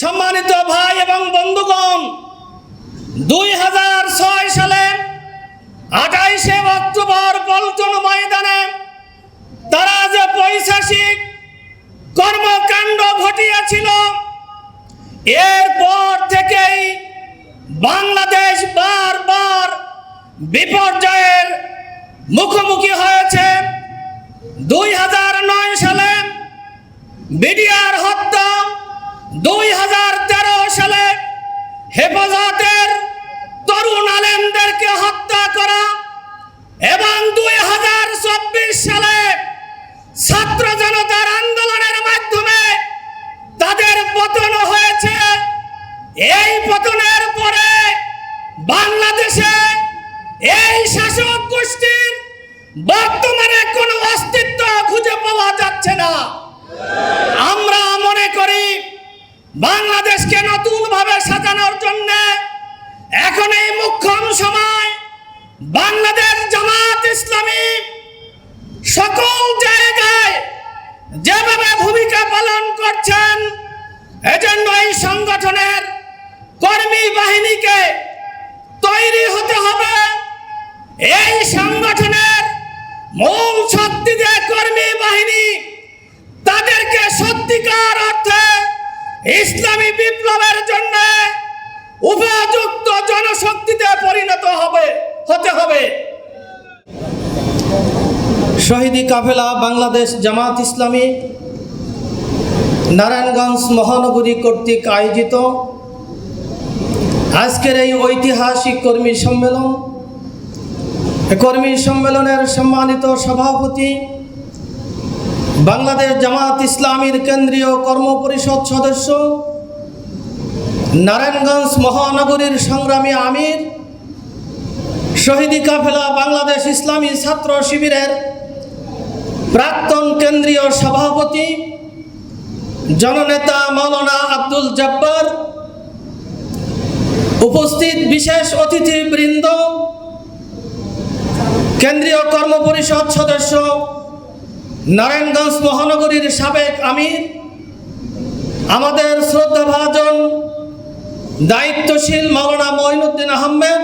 সম্মানিত ভাই এবং বন্ধুগণ, দুই হাজার ছয় সালে আঠাইশে অক্টোবর পল্টন ময়দানে তারা যে পৈশাসিক কর্মকাণ্ড ঘটিয়েছিল, এরপর থেকেই বাংলাদেশ বারবার বিপর্যয়ের মুখোমুখি হয়েছে। দুই হাজার নয় সালে বিডিআর হত্যা দুই হাজার তেরো সালে হেফাজতের তরুণ আলেমদেরকে হত্যা করা এবং দুই হাজার চব্বিশ সালে ছাত্র জনতার আন্দোলনের মাধ্যমে তাদের পতন হয়েছে। এই পতনের পরে বাংলাদেশে এই শাসক গোষ্ঠীর বর্তমানে কোনো অস্তিত্ব খুঁজে পাওয়া যাচ্ছে না আমরা মনে করি বাংলাদেশকে নতুন ভাবে সাজানোর জন্য এখন এই মুখ্যম সময় বাংলাদেশ জামাত ইসলামী সকল জায়গায় যেভাবে ভূমিকা পালন করছেন এজন্য এই সংগঠনের কর্মী বাহিনীকে তৈরি হতে হবে। এই সংগঠনের মূল শক্তি যে কর্মী বাহিনী, তাদেরকে সত্যিকার ইসলামী বিপ্লবের জন্য উপযুক্ত জনশক্তিতে পরিণত হবে, হতে হবে। শহীদি কাফেলা বাংলাদেশ জামাত ইসলামী নারায়ণগঞ্জ মহানগরী কর্তৃক আয়োজিত আজকের এই ঐতিহাসিক কর্মী সম্মেলন। কর্মী সম্মেলনের সম্মানিত সভাপতি বাংলাদেশ জামাত ইসলামীর কেন্দ্রীয় কর্মপরিষদ সদস্য, নারায়ণগঞ্জ মহানগরীর সংগ্রামী আমির, শহীদি কাফেলা বাংলাদেশ ইসলামী ছাত্র শিবিরের প্রাক্তন কেন্দ্রীয় সভাপতি, জননেতা মৌলানা আব্দুল জব্বার, উপস্থিত বিশেষ অতিথিবৃন্দ, কেন্দ্রীয় কর্মপরিষদ সদস্য নারায়ণগঞ্জ মহানগরীর সাবেক আমির, আমাদের শ্রদ্ধাভাজন, দায়িত্বশীল মাওলানা মঈনুদ্দিন আহমেদ,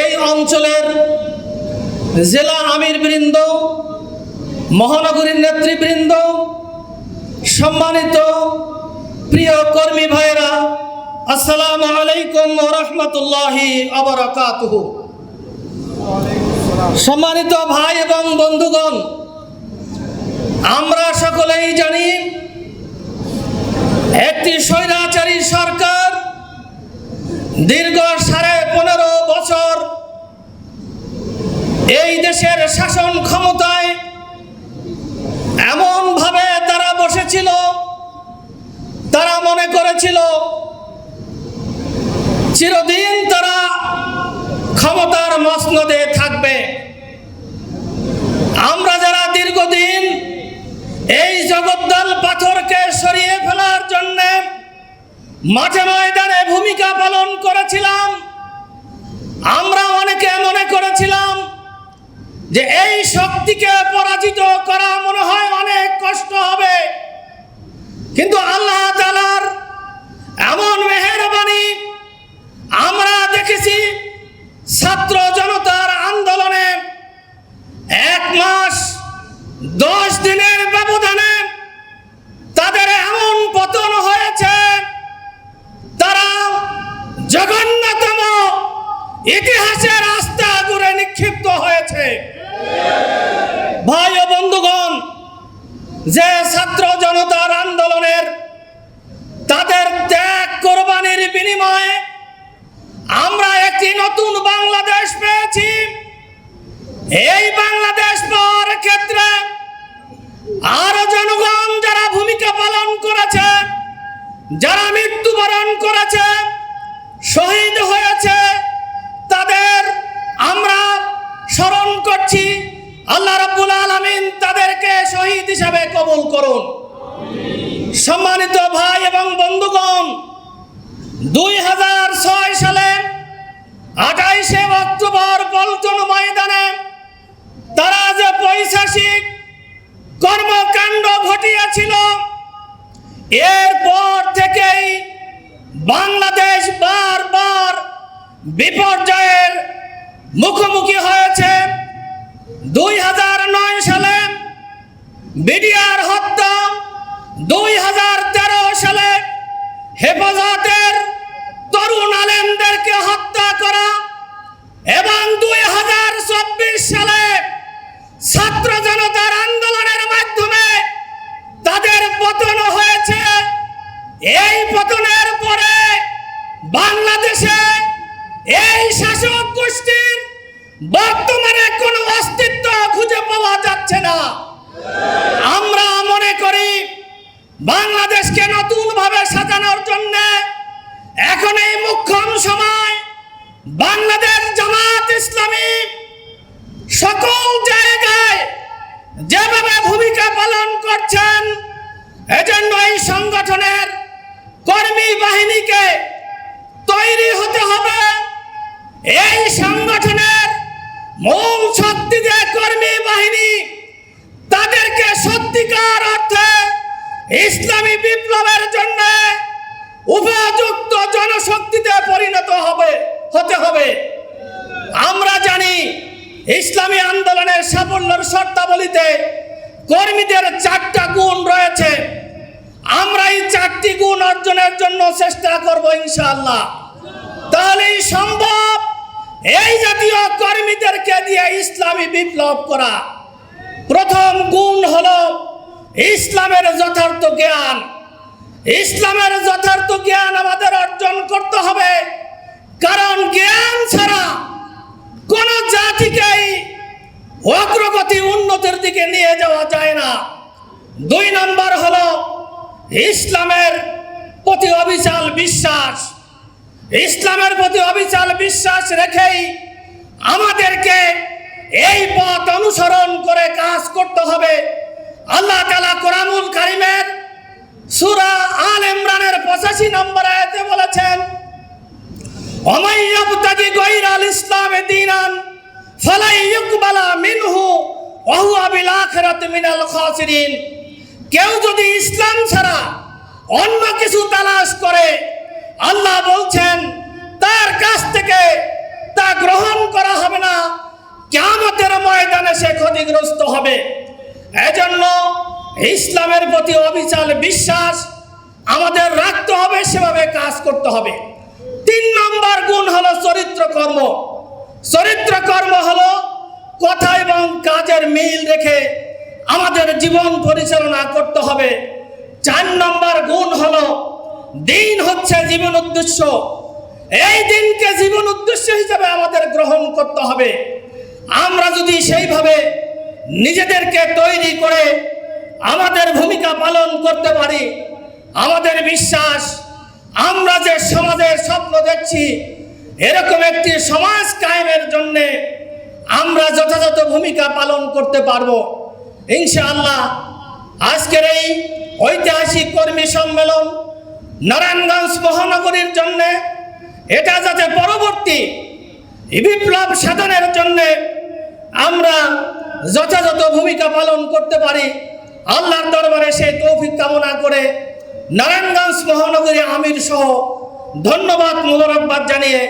এই অঞ্চলের জেলা আমির বৃন্দ মহানগরীর নেতৃবৃন্দ, সম্মানিত প্রিয় কর্মী ভাইরা আসসালামু আলাইকুম রহমতুল্লাহি আবরাকাতুহ সম্মানিত ভাই এবং বন্ধুগণ আমরা সকলেই জানি একটি স্বৈরাচারী সরকার দীর্ঘ সাড়ে পনেরো বছর এই দেশের শাসন ক্ষমতায় এমনভাবে তারা বসেছিল, তারা মনে করেছিল চিরদিন তারা ক্ষমতার মসনদে থাকবে আমরা যারা দীর্ঘদিন এই জগদ্দল পাথরকে সরিয়ে ফেলার জন্য মাঠে ময়দানে ভূমিকা পালন করেছিলাম। আমরা অনেকে মনে করেছিলাম যে এই শক্তিকে পরাজিত করা মনে হয় অনেক কষ্ট হবে। কিন্তু আল্লাহ তালার এমন মেহরবানি আমরা দেখেছি ছাত্র জনতার আন্দোলনে। এক মাস দশ দিনের ব্যবধানে তাদের এমন পতন হয়েছে তারা জঘন্যতম ইতিহাসের আস্থা দূরে নিক্ষিপ্ত হয়েছে ভাই ও বন্ধুগণ যে ছাত্র জনতার আন্দোলনের তাদের ত্যাগ কোরবানির বিনিময়ে আমরা একটি নতুন বাংলাদেশ পেয়েছি। এই বাংলাদেশ পাওয়ার ক্ষেত্রে আরও জনগণ যারা ভূমিকা পালন করেছে, যারা মৃত্যুবরণ করেছে, শহীদ হয়েছে, তাদের আমরা স্মরণ করছি। আল্লাহ রাব্বুল আলামিন তাদেরকে শহীদ হিসাবে কবুল করুন। সম্মানিত ভাই এবং বন্ধুগণ দুই হাজার ছয় সালে আঠাইশে অক্টোবর পল্টন ময়দানে তারা যে পৈশাসিক কর্মকাণ্ড ঘটিয়েছিল, এরপর থেকেই বাংলাদেশ বারবার বিপর্যয়ের মুখোমুখি হয়েছে। দুই হাজার নয় সালে বিডিআর হত্যা, দুই হাজার তেরো সালে হেফাজতের তরুণ আলেমদেরকে হত্যা করা এবং দুই হাজার চব্বিশ সালে ছাত্র জনতার আন্দোলনের মাধ্যমে তাদের পতন হয়েছে। এই পতনের পরে বাংলাদেশে এই শাসক গোষ্ঠীর বর্তমানে কোনো অস্তিত্ব খুঁজে পাওয়া যাচ্ছে না। আমরা মনে করি বাংলাদেশকে নতুন ভাবে সাজানোর জন্য এখন এই মুখ্যম সময় বাংলাদেশ জামাত ইসলামী সকল জায়গায় যেভাবে ভূমিকা পালন করছেন এজন্য এই সংগঠনের কর্মী বাহিনীকে তৈরি হতে হবে। এই সংগঠনের মূল শক্তি যে কর্মী বাহিনী, তাদেরকে সত্যিকার অর্থে ইসলামী বিপ্লবের জন্য উপযুক্ত জনশক্তিতে পরিণত হবে, হতে হবে। আমরা জানি ইসলামী আন্দোলনের সাফল্যের শর্তাবলীতে কর্মীদের চারটা গুণ রয়েছে। আমরা এই চারটি গুণ অর্জনের জন্য চেষ্টা করব ইনশাআল্লাহ। তাহলেই সম্ভব এই জাতীয় কর্মীদেরকে দিয়ে ইসলামী বিপ্লব করা। প্রথম গুণ হলো ইসলামের যথার্থ জ্ঞান। ইসলামের যথার্থ জ্ঞান আমাদের অর্জন করতে হবে। কারণ জ্ঞান ছাড়া কোন জাতিকেই অগ্রগতি উন্নতির দিকে নিয়ে যাওয়া যায় না। দুই নম্বর হল ইসলামের প্রতি অবিচাল বিশ্বাস। ইসলামের প্রতি অবিচাল বিশ্বাস রেখেই আমাদেরকে এই পথ অনুসরণ করে কাজ করতে হবে। আল্লাহ তালা কোরআনুল কারিমের সুরা আল ইমরানের পঁচাশি নম্বর আয়াতে বলেছেন অমাইয়াবতাদি গৈর আল ইসলামে দিনান, ফালাই ইকবালা মিনহু অহু আবিল আখরাত মিনাল খাসিরিন। কেউ যদি ইসলাম ছাড়া অন্য কিছু তালাশ করে, আল্লাহ বলছেন, তার কাছ থেকে তা গ্রহণ করা হবে না কেমতের ময়দানে সে ক্ষতিগ্রস্ত হবে। এজন্য ইসলামের প্রতি অবিচাল বিশ্বাস, আমাদের রাখতে হবে, সেভাবে কাজ করতে হবে। তিন নম্বর গুণ হলো চরিত্র কর্ম। চরিত্র কর্ম হলো কথা এবং কাজের মিল রেখে আমাদের জীবন পরিচালনা করতে হবে। চার নম্বর গুণ হলো দিন হচ্ছে জীবন উদ্দেশ্য। এই দিনকে জীবন উদ্দেশ্য হিসেবে আমাদের গ্রহণ করতে হবে। আমরা যদি সেইভাবে নিজেদেরকে তৈরি করে আমাদের ভূমিকা পালন করতে পারি। আমাদের বিশ্বাস, আমরা যে সমাজের স্বপ্ন দেখছি, এরকম একটি সমাজ কায়েমের জন্যে আমরা যথাযথ ভূমিকা পালন করতে পারব। ইনশাআল্লাহ, আজকের এই ঐতিহাসিক কর্মী সম্মেলন নারায়ণগঞ্জ মহানগরীর জন্য, এটা যাতে পরবর্তী বিপ্লব সাধনের জন্য আমরা যথাযথ ভূমিকা পালন করতে পারি। আল্লাহর দরবারে সে তৌফিক কামনা করে নারায়ণগঞ্জ মহানগরী আমির সহ ধন্যবাদ মোবারকবাদ জানিয়ে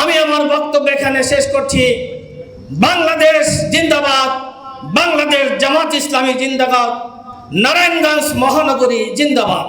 আমি আমার বক্তব্য এখানে শেষ করছি। বাংলাদেশ জিন্দাবাদ, বাংলাদেশ জামাত ইসলামী জিন্দাবাদ, নারায়ণগঞ্জ মহানগরী জিন্দাবাদ।